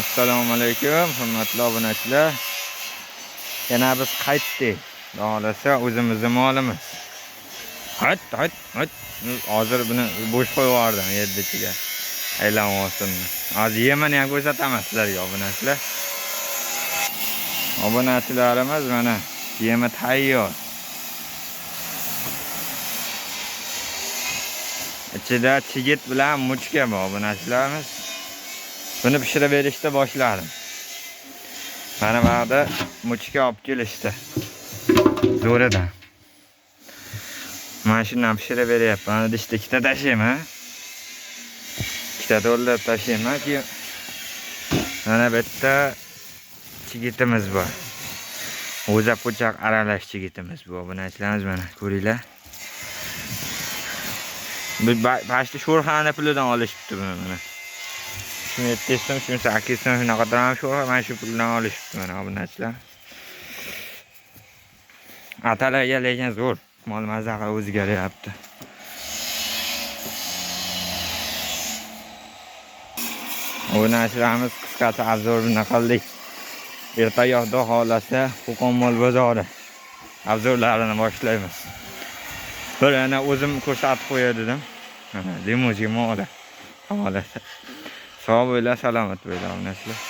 assalomu alaykum hurmatli obunachilar. Yana biz qaytdik xohlasa o'zimizni molimiz. Hayt hayt hayt. Hozir buni bo'sh qo'yib yubordim yerni ichiga. Aylanib olsin. Hozir yemini ham ko'rsataman sizlarga obunachilar. Obunachilarimiz mana yemi tayyor. İchida chigit bilan muchka bor obunachilarimiz bunu pişireverişte başlarım. Bana vardı muçka alıp gelişti. Doğrudan. Maşından pişireveriyip bana dişte kita taşıyım ha. Kita doğru taşıyım ha ki. Bana bitti çigitimiz var. O'za puchaq aralash chigitimiz bu. Buni aytamiz mana, ko'ringlar. Bu pashti sho'rxona pulidan olishibdi buni mana. Şimdi ettiysem şimdi sakitsem şimdi ne kadar şu var ben şu puldan alıştım ben. Atalarga lekin zo'r mol mazza qilib o'zgaryapti. O'ynashlarimiz qisqasi obzorini qildik. Ertaga xudo xolasa Qo'qon mol bozori obzorlarini boshlaymiz. Bir ana o'zim ko'rsatib qo'ya dedim. Limuzin mola. Xolasa. Sog' bo'linglar salomat obunachilar